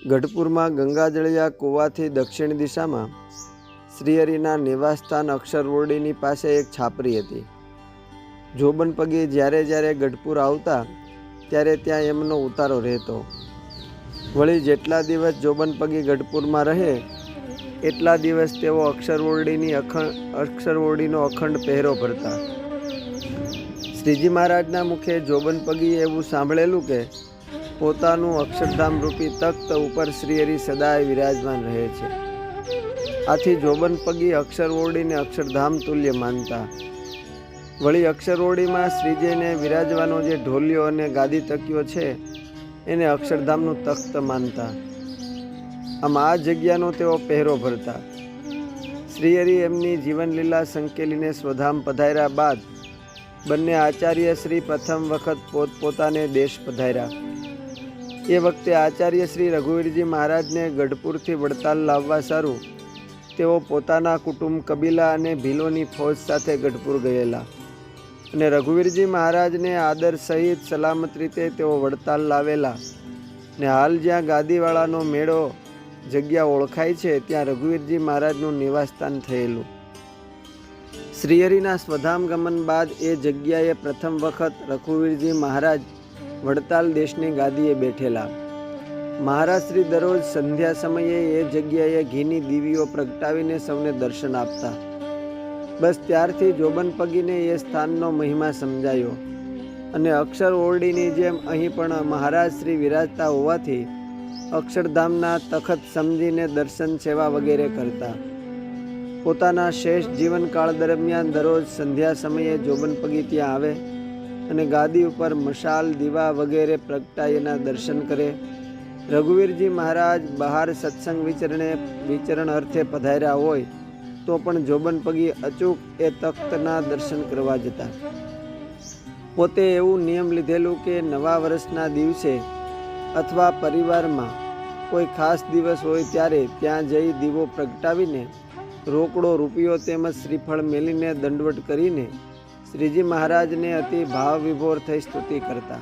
ગઢપુરમાં ગંગાજળિયા કૂવાથી દક્ષિણ દિશામાં શ્રીહરિના નિવાસસ્થાન અક્ષરવોરડીની પાસે એક છાપરી હતી. જોબન પગે જ્યારે જ્યારે ગઢપુર આવતા ત્યારે ત્યાં એમનો ઉતારો રહેતો. વળી જેટલા દિવસ જોબન પગી ગઢપુરમાં રહે, એટલા દિવસ તેઓ અક્ષરવોરડીની અખંડ અક્ષરવોરડીનો અખંડ પહેરો ભરતા. શ્રીજી મહારાજના મુખે જોબન પગીએ એવું સાંભળેલું કે પોતાનું અક્ષરધામ રૂપી તખ્ત ઉપર શ્રીહરિ સદાય વિરાજમાન રહે છે. આથી જોબન પગી અક્ષરઓરડીને અક્ષરધામ તુલ્ય માનતા. વળી અક્ષરઓરડીમાં શ્રીજીને વિરાજવાનો જે ઢોલિયો અને ગાદી તક્યો છે, એને અક્ષરધામનું તખ્ત માનતા. આમ આ જગ્યાનો તેઓ પહેરો ભરતા. શ્રીહરિ એમની જીવનલીલા સંકેલીને સ્વધામ પધાર્યા બાદ બંને આચાર્ય શ્રી પ્રથમ વખત પોતપોતાને દેશ પધાર્યા. એ વખતે આચાર્ય શ્રી રઘુવીરજી મહારાજને ગઢપુરથી વડતાલ લાવવા સારું, તેઓ પોતાના કુટુંબ કબીલા અને ભીલોની ફૌજ સાથે ગઢપુર ગયેલા. અને રઘુવીરજી મહારાજને આદર સહિત સલામત રીતે તેઓ વડતાલ લાવેલા. ને હાલ જ્યાં ગાદીવાળાનો મેળો જગ્યા ઓળખાય છે, ત્યાં રઘુવીરજી મહારાજનું નિવાસસ્થાન થયેલું. શ્રીહરિના સ્વધામ ગમન બાદ એ જગ્યાએ પ્રથમ વખત રઘુવીરજી મહારાજ વડતાલ દેશની ગાદીએ બેઠેલા. મહારાજ શ્રી દરરોજ સંધ્યા સમયે એ જગ્યાએ ઘીની દીવીઓ પ્રગટાવીને સૌને દર્શન આપતા. બસ ત્યારથી જોબન પગીને એ સ્થાનનો મહિમા સમજાયો. અને અક્ષર ઓરડીની જેમ અહીં પણ મહારાજ શ્રી વિરાજતા હોવાથી અક્ષરધામના તખત સમજીને દર્શન સેવા વગેરે કરતા. પોતાના શેષ જીવનકાળ દરમિયાન દરરોજ સંધ્યા સમયે જોબન પગી ત્યાં આવે. અને ગાદી ઉપર મશાલ, દીવા વગેરે પ્રગટાઈના દર્શન કરે. રઘુવીરજી મહારાજ બહાર સત્સંગ વિચરણે, વિચરણ અર્થે પધાર્યા હોય, તો પણ જોબન પગી અચૂક એ તખ્તના દર્શન કરવા જતા. પોતે એવું નિયમ લીધેલું કે નવા વર્ષના દિવસે અથવા પરિવારમાં કોઈ ખાસ દિવસ હોય ત્યારે ત્યાં જઈ દીવો પ્રગટાવીને રોકડો રૂપિયો તેમજ શ્રીફળ મેલીને દંડવટ કરીને શ્રીજી મહારાજને અતિ ભાવ વિભોર થઈ સ્તુતિ કરતા.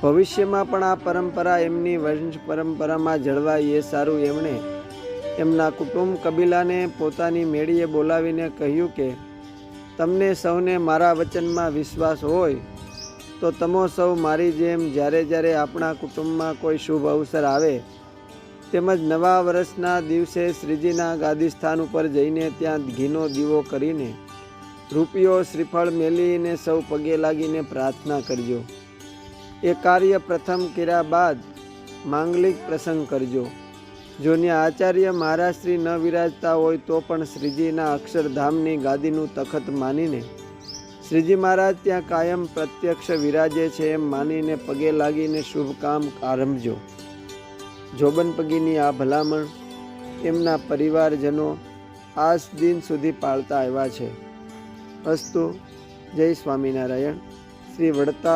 ભવિષ્યમાં પણ આ પરંપરા એમની વંશ પરંપરામાં જળવાય એ સારું એમણે એમના કુટુંબ કબીલાને પોતાની મેળીએ બોલાવીને કહ્યું કે, તમને સૌને મારા વચનમાં વિશ્વાસ હોય, તો તમો સૌ મારી જેમ જ્યારે જ્યારે આપણા કુટુંબમાં કોઈ શુભ અવસર આવે, તેમજ નવા વર્ષના દિવસે શ્રીજીના ગાદી સ્થાન ઉપર જઈને ત્યાં ઘીનો દીવો કરીને રૂપિયો શ્રીફળ મેલીને સૌ પગે લાગીને પ્રાર્થના કરજો. એ કાર્ય પ્રથમ કર્યા બાદ માંગલિક પ્રસંગ કરજો. જો ત્યાં આચાર્ય મહારાજ શ્રી ન વિરાજતા હોય તો પણ શ્રીજીના અક્ષરધામની ગાદીનું તખત માનીને શ્રીજી મહારાજ ત્યાં કાયમ પ્રત્યક્ષ વિરાજે છે એમ માનીને પગે લાગીને શુભ કામ આરંભજો. જોબન પગીની આ ભલામણ એમના પરિવારજનો આજ દિન સુધી પાળતા આવ્યા છે. અસ્તુ જય સ્વામિનારાયણ શ્રી વડતા